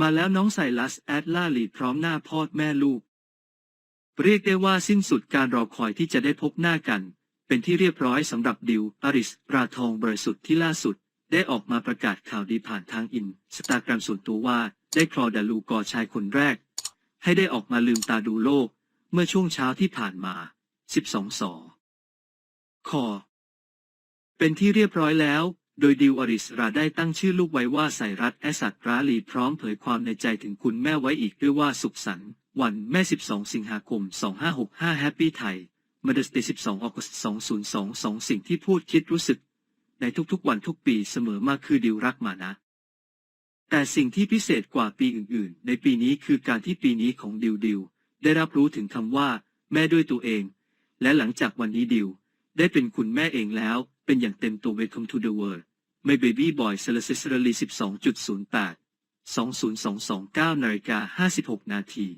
มาแล้วน้องไซรัสแอดลาลีพร้อมหน้าพ่อแม่ลูก เรียกได้ว่าสิ้นสุดการรอคอยที่จะได้พบหน้ากัน เป็นที่เรียบร้อยสำหรับดิวอาริสราทองบริสุทธิ์ที่ล่าสุด ได้ออกมาประกาศข่าวดีผ่านทางอินสตาแกรมส่วนตัวว่าได้คลอดาลูกอชายคนแรก ให้ได้ออกมาลืมตาดูโลก เมื่อช่วงเช้าที่ผ่านมา 12สอคอเป็นที่เรียบร้อยแล้ว โดยดิวอริสราได้ตั้งชื่อลูกไว้ว่าไซรัสแอสัตราลีพร้อมเผยความในใจถึงคุณแม่ไว้อีกด้วยว่าสุขสันต์วันแม่ 12 สิงหาคม 2565 แฮปปี้ไทยมาเดสเดย์12ออกส2022 สิ่งที่พูดคิดรู้สึก ในทุกๆวันทุกปีเสมอมาคือดิวรักมานะ แต่สิ่งที่พิเศษกว่าปีอื่นๆ ในปีนี้คือการที่ปีนี้ของดิวดิวได้รับรู้ถึงคำว่า แม่ด้วยตัวเอง และหลังจากวันนี้ดิวได้เป็นคุณแม่เองแล้ว เป็นอย่างเต็มตัว Welcome to the world ไม่ Baby Boy c e l e s t i a l 12.08 20229นาฬิกา56 นาที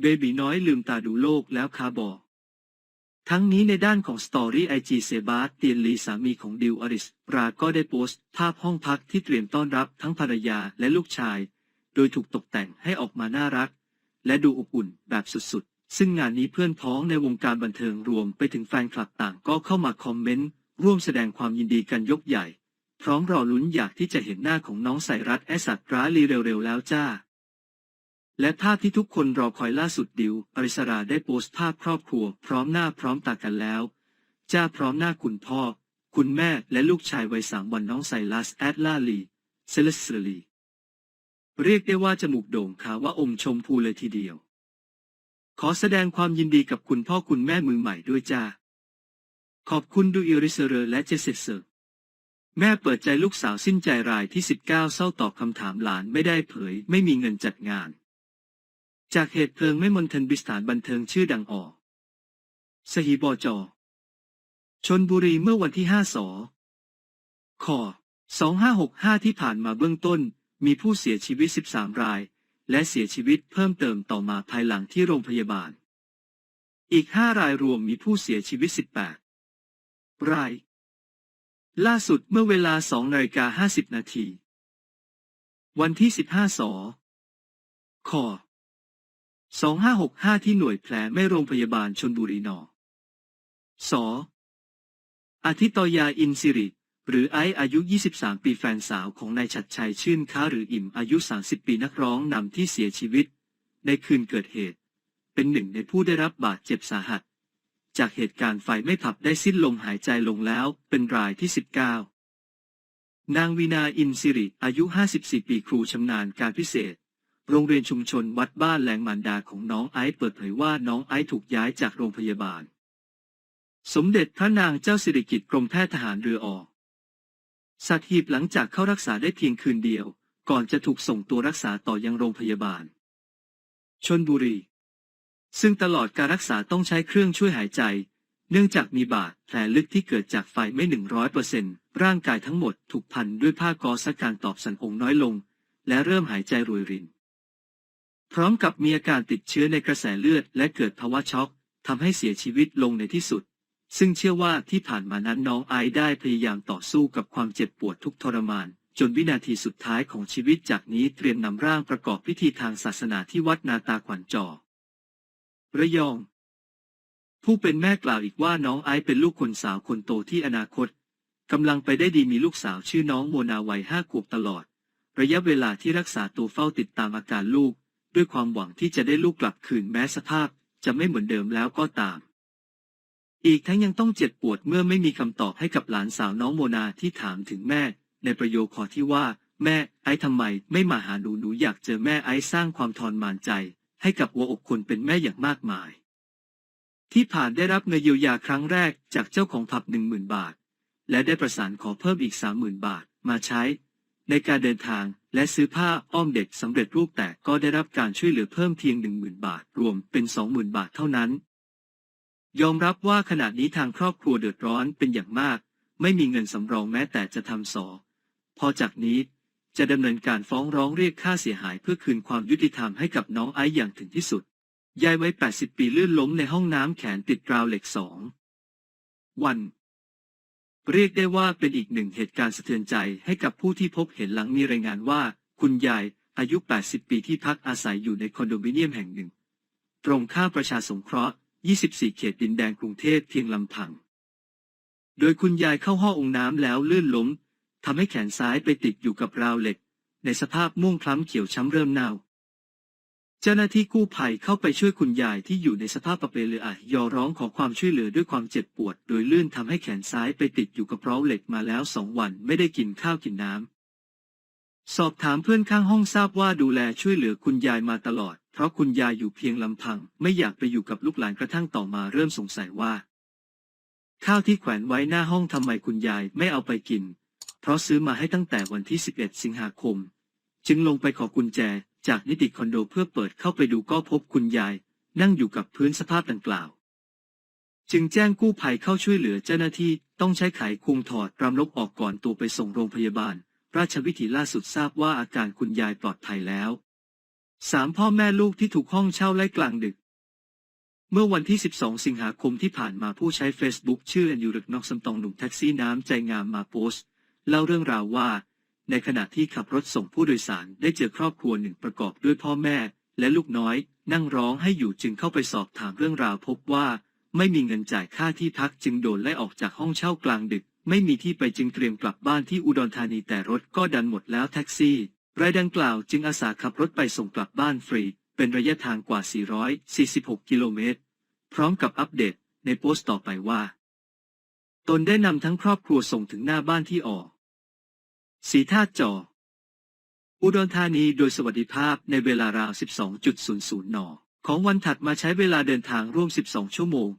เบบีน้อยลืมตาดูโลกแล้วคาบอกทั้งนี้ในด้านของสตอรี่ไอจีเซบาสเตียนลีสามีของดิวอริสราก็ได้โพสต์ ภาพห้องพักที่เตรียมต้อนรับทั้งภรรยาและลูกชาย โดยถูกตกแต่งให้ออกมาน่ารัก และดูอบอุ่นแบบสุดๆ ซึ่งงานนี้เพื่อนพ้องในวงการบันเทิงรวมไปถึงแฟนคลับต่างก็เข้ามาคอมเมนต์ ร่วมแสดงความยินดีกันยกใหญ่ พร้อมรอลุ้นอยากที่จะเห็นหน้าของน้องไสรัตแอสัตร้าลีเร็วๆแล้วจ้า และภาพที่ทุกคนรอคอยล่าสุดดิว อริสราได้โพสต์ภาพครอบครัว พร้อมหน้าพร้อมตากันแล้ว จ้าพร้อมหน้าคุณพ่อ คุณแม่และลูกชายวัยสามวันน้องไซรัสแอดลาลีเซเลสเซลี เรียกได้ว่าจมูกโด่งขาวว่าอมชมพูเลยทีเดียว ขอแสดงความยินดีกับคุณพ่อคุณแม่มือใหม่ด้วยจ้า ขอบคุณดูอิริเซเรและเจเซเซอร์แม่เปิดใจลูกสาวสิ้นใจรายที่ 19 เศร้าตอบคำถามหลานไม่ได้เผย ไม่มีเงินจัดงาน จากเหตุเพลิงไม่มนทันบิสถานบันเทิงชื่อดังออก สหีบอจอชนบุรีเมื่อวันที่ 5สอข2565 ที่ผ่านมาเบื้องต้น มีผู้เสียชีวิต 13 ราย และเสียชีวิตเพิ่มเติมต่อมาภายหลังที่โรงพยาบาล อีก 5 รายรวมมีผู้เสียชีวิต 18 ราย ล่าสุดเมื่อเวลา2นาฬิกา50 นาที วันที่ 15สอขอ2565 ที่หน่วยแผลไม่โรงพยาบาลชนบุรีนอสออาทิตยาอินสิริ หรือไอซ์อายุ 23 ปีแฟนสาวของนายชัดชัยชื่นค้าหรืออิ่มอายุ 30 ปีนักร้องนำที่เสียชีวิต ในคืนเกิดเหตุ เป็นหนึ่งในผู้ได้รับบาดเจ็บสาหัส จากเหตุการณ์ไฟไม่ผับได้สิ้นลมหายใจลงแล้วเป็นรายที่ 19 นางวีนาอินสิริอายุ 54 ปีครูชำนาญการพิเศษ โรงเรียนชุมชนวัดบ้านแหลงมารดาของน้องไอซ์เปิดเผยว่าน้องไอซ์ถูกย้ายจากโรงพยาบาล สมเด็จพระนางเจ้าสิริกิติ์กรมแพทย์ทหารเรือออกสัตหีบหลังจากเข้ารักษาได้เพียงคืนเดียว ก่อนจะถูกส่งตัวรักษาต่อยังโรงพยาบาลชนบุรี ซึ่งตลอดการรักษาต้องใช้เครื่องช่วยหายใจ เนื่องจากมีบาดแผลลึกที่เกิดจากไฟไม่หนึ่งร้อยเปอร์เซ็นต์ร่างกายทั้งหมดถูกพันด้วยผ้ากอซการตอบสนองน้อยลง และเริ่มหายใจรวยริน พร้อมกับมีอาการติดเชื้อในกระแสเลือดและเกิดภาวะช็อกทำให้เสียชีวิตลงในที่สุด ซึ่งเชื่อว่าที่ผ่านมานั้นน้องไอได้พยายามต่อสู้กับความเจ็บปวดทุกทรมาน จนวินาทีสุดท้ายของชีวิตจากนี้เตรียมนำร่างประกอบพิธีทางศาสนาที่วัดนาตาขวัญจอ ระยอง ผู้เป็นแม่กล่าวอีกว่าน้องไอซ์เป็นลูกคนสาวคนโตที่อนาคตกำลังไปได้ดีมีลูกสาวชื่อน้องโมนาวัยห้าขวบตลอด ระยะเวลาที่รักษาตัวเฝ้าติดตามอาการลูก ด้วยความหวังที่จะได้ลูกกลับคืนแม้สภาพจะไม่เหมือนเดิมแล้วก็ตาม อีกทั้งยังต้องเจ็บปวดเมื่อไม่มีคำตอบให้กับหลานสาวน้องโมนาที่ถามถึงแม่ ในประโยคขอที่ว่า แม่ไอ้ทำไมไม่มาหาหนูหนูอยากเจอแม่ไอ้สร้างความทรมานใจ ให้กับหัวอกคนเป็นแม่อย่างมากมาย ที่ผ่านได้รับเงินเยียวยาครั้งแรกจากเจ้าของผับหนึ่งหมื่นบาท และได้ประสานขอเพิ่มอีกสามหมื่นบาทมาใช้ ในการเดินทางและซื้อผ้าอ้อมเด็กสำเร็จรูปแต่ก็ได้รับการช่วยเหลือเพิ่มเพียงหนึ่งหมื่นบาท รวมเป็นสองหมื่นบาทเท่านั้น ยอมรับว่าขณะนี้ทางครอบครัวเดือดร้อนเป็นอย่างมาก ไม่มีเงินสำรองแม้แต่จะทำสอพอจากนี้ จะดำเนินการฟ้องร้องเรียกค่าเสียหายเพื่อคืนความยุติธรรมให้กับน้องไอซ์อย่างถึงที่สุด ยายวัย 80 ปีลื่นล้มในห้องน้ำแขนติดราวเหล็กสอง วัน เรียกได้ว่าเป็นอีกหนึ่งเหตุการณ์สะเทือนใจให้กับผู้ที่พบเห็นหลังมีรายงานว่า คุณยายอายุ 80 ปีที่พักอาศัยอยู่ในคอนโดมิเนียมแห่งหนึ่ง ตรงข้ามประชาสงเคราะห์ 24 เขตดินแดงกรุงเทพเพียงลำพัง โดยคุณยายเข้าห้ององน้ำแล้วลื่นล้ม ทำให้แขนซ้ายไปติดอยู่กับราวเหล็ก ในสภาพม่วงคล้ำเขียวช้ำเริ่มเน่า เจ้าหน้าที่กู้ภัยเข้าไปช่วยคุณยายที่อยู่ในสภาพปะเปลือยยอร้องขอความช่วยเหลือด้วยความเจ็บปวด โดยลื่นทำให้แขนซ้ายไปติดอยู่กับราวเหล็กมาแล้วสองวันไม่ได้กินข้าวกินน้ำสอบถามเพื่อนข้างห้องทราบว่าดูแลช่วยเหลือคุณยายมาตลอด เพราะคุณยายอยู่เพียงลำพัง ไม่อยากไปอยู่กับลูกหลานกระทั่งต่อมาเริ่มสงสัยว่าข้าวที่แขวนไว้หน้าห้องทำไมคุณยายไม่เอาไปกิน เพราะซื้อมาให้ตั้งแต่วันที่ 11 สิงหาคม จึงลงไปขอกุญแจจากนิติคอนโดเพื่อเปิดเข้าไปดูก็พบคุณยาย นั่งอยู่กับพื้นสภาพดังกล่าว จึงแจ้งกู้ภัยเข้าช่วยเหลือเจ้าหน้าที่ต้องใช้ไขควงถอดรำลกออกก่อนตัวไปส่งโรงพยาบาล ราชวิถีล่าสุดทราบว่าอาการคุณยายปลอดภัยแล้วสามพ่อแม่ลูกที่ถูกห้องเช่าไล่กลางดึก เมื่อวันที่ 12 สิงหาคมที่ผ่านมาผู้ใช้ Facebook ชื่อแอนยูรึกนอกสำตองหนุ่มแท็กซี่น้ำใจงามมาโพสต์ เล่าเรื่องราวว่า ในขณะที่ขับรถส่งผู้โดยสารได้เจอครอบครัวหนึ่งประกอบด้วยพ่อแม่ และลูกน้อย นั่งร้องให้อยู่จึงเข้าไปสอบถามเรื่องราวพบว่า ไม่มีเงินจ่ายค่าที่พักจึงโดนไล่ออกจากห้องเช่ากลางดึก ไม่มีที่ไปจึงเตรียมกลับบ้านที่อุดรธานีแต่รถก็ดันหมดแล้วแท็กซี่ รายดังกล่าวจึงอาสาขับรถไปส่งกลับบ้านฟรี เป็นระยะทางกว่า 446 กิโลเมตร พร้อมกับอัปเดตในโพสต์ต่อไปว่า ตนได้นำทั้งครอบครัวส่งถึงหน้าบ้านที่ออก สีท่าจอ อุดรธานีโดยสวัสดิภาพในเวลาราว 12.00 น ของวันถัดมาใช้เวลาเดินทางร่วม 12 ชั่วโมง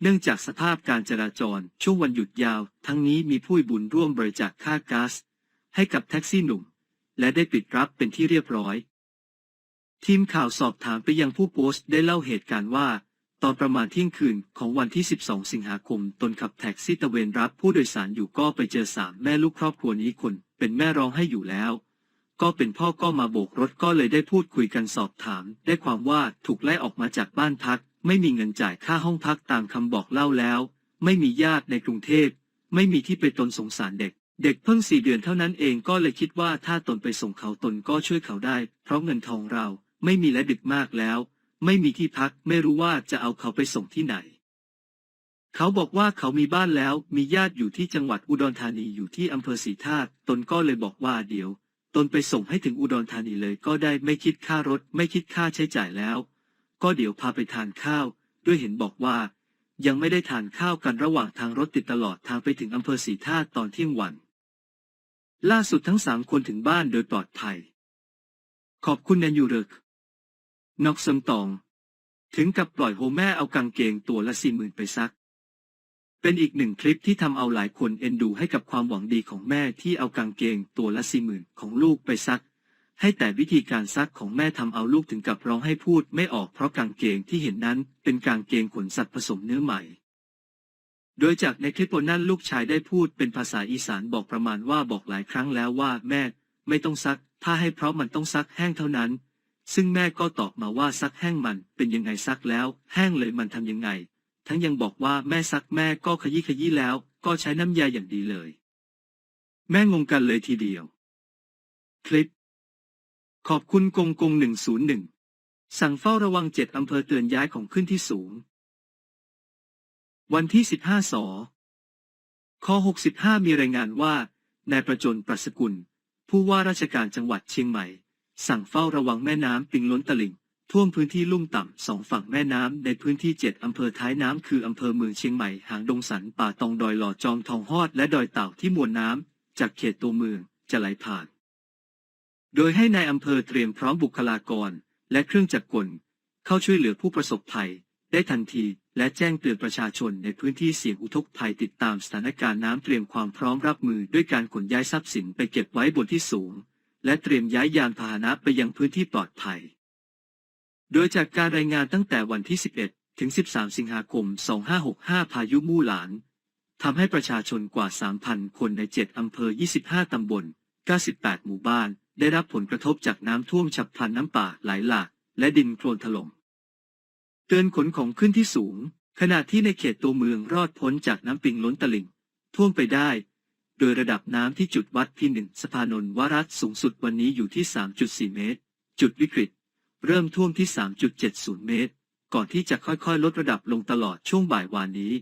เนื่องจากสภาพการจราจรช่วงวันหยุดยาว ทั้งนี้มีผู้บุญร่วมบริจาคค่าก๊าซให้กับแท็กซี่หนุ่ม และได้ปิดรับเป็นที่เรียบร้อย ทีมข่าวสอบถามไปยังผู้โพสต์ได้เล่าเหตุการณ์ว่า ตอนประมาณเที่ยงคืนของวันที่ 12 สิงหาคม ตนขับแท็กซี่ตะเวนรับผู้โดยสารอยู่ก็ไปเจอสามแม่ลูกครอบครัวนี้คน เป็นแม่ร้องให้อยู่แล้ว ก็เป็นพ่อก็มาโบกรถก็เลยได้พูดคุยกันสอบถาม ได้ความว่าถูกไล่ออกมาจากบ้านพัก ไม่มีเงินจ่ายค่าห้องพักตามคำบอกเล่าแล้ว ไม่มีญาติในกรุงเทพ ไม่มีที่ไปตนสงสารเด็ก เด็กเพิ่งสี่เดือนเท่านั้นเองก็เลยคิดว่าถ้าตนไปส่งเขาตนก็ช่วยเขาได้ เพราะเงินทองเราไม่มีและดึกมากแล้ว ไม่มีที่พักไม่รู้ว่าจะเอาเขาไปส่งที่ไหน เขาบอกว่าเขามีบ้านแล้วมีญาติอยู่ที่จังหวัดอุดรธานีอยู่ที่อำเภอศรีธาตุตนก็เลยบอกว่าเดี๋ยว ตนไปส่งให้ถึงอุดรธานีเลยก็ได้ไม่คิดค่ารถ ไม่คิดค่าใช้จ่ายแล้ว ก็เดี๋ยวพาไปทานข้าว ด้วยเห็นบอกว่า ยังไม่ได้ทานข้าวกันระหว่างทางรถติดตลอดทางไปถึงอำเภอศรีธาตุตอนเที่ยงวัน ล่าสุดทั้งสามคนถึงบ้านโดยปลอดภัย ขอบคุณแนนยูเริกนอกสมตอง ถึงกับปล่อยโฮแม่เอากางเกงตัวละสี่หมื่นไปซัก เป็นอีกหนึ่งคลิปที่ทำเอาหลายคนเอ็นดูให้กับความหวังดีของแม่ที่เอากางเกงตัวละสี่หมื่นของลูกไปซัก ให้แต่วิธีการซักของแม่ทำเอาลูกถึงกับร้องให้พูดไม่ออกเพราะกางเกงที่เห็นนั้นเป็นกางเกงขนสัตว์ผสมเนื้อใหม่ โดยจากในคลิปนั้นลูกชายได้พูดเป็นภาษาอีสานบอกประมาณว่าบอกหลายครั้งแล้วว่าแม่ไม่ต้องซักผ้าให้เพราะมันต้องซักแห้งเท่านั้น ซึ่งแม่ก็ตอบมาว่าซักแห้งมันเป็นยังไงซักแล้ว แห้งเลยมันทำยังไง ทั้งยังบอกว่าแม่ซักแม่ก็ขยี้ขยี้แล้ว ก็ใช้น้ำยาอย่างดีเลย แม่งงกันเลยทีเดียว คลิป ขอบคุณกงกงหนึ่งศูนย์หนึ่งสั่งเฝ้าระวังเจ็ดอำเภอเตือนย้ายของขึ้นที่สูง วันที่สิบห้าสอข้อหกสิบห้ามีรายงานว่านายประจนปรัสกุล ผู้ว่าราชการจังหวัดเชียงใหม่ สั่งเฝ้าระวังแม่น้ำปิงล้นตลิ่ง ท่วมพื้นที่ลุ่มต่ำสองฝั่งแม่น้ำในพื้นที่เจ็ดอำเภอท้ายน้ำคืออำเภอเมืองเชียงใหม่ หางดงสัน ป่าตองดอยหล่อจอมทองฮอด และดอยเต่าที่มวลน้ำจากเขตตัวเมืองจะไหลผ่าน โดยให้ในายอำเภอเตรียมพร้อมบุคลากร และเครื่องจักรกล เข้าช่วยเหลือผู้ประสบภัย ได้ทันที และแจ้งเตือนประชาชนในพื้นที่เสี่ยงอุทกภัยติดตามสถานการณ์น้ำเตรียมความพร้อมรับมือด้วยการขนย้ายทรัพย์สินไปเก็บไว้บนที่สูง และเตรียมย้ายยานพาหนะไปยังพื้นที่ปลอดภัย โดยจากการรายงานตั้งแต่วันที่ 11 ถึง 13 สิงหาคม 2565 พายุมู่หลานทำให้ประชาชนกว่า 3,000 คนใน 7 อำเภอ 25 ตำบล 98 หมู่บ้าน ได้รับผลกระทบจากน้ำท่วมฉับพลันน้ำป่าไหลหลากและดินโคลนถล่ม เตือนขนของขึ้นที่สูง ขณะที่ในเขตตัวเมืองรอดพ้นจากน้ำปิงล้นตลิ่ง ท่วมไปได้ โดยระดับน้ำที่จุดวัดที่หนึ่งสะพานนวรัตสูงสุดวันนี้อยู่ที่ 3.4 เมตร จุดวิกฤต เริ่มท่วมที่ 3.70 เมตร ก่อนที่จะค่อยๆ ลดระดับลงตลอดช่วงบ่ายวานนี้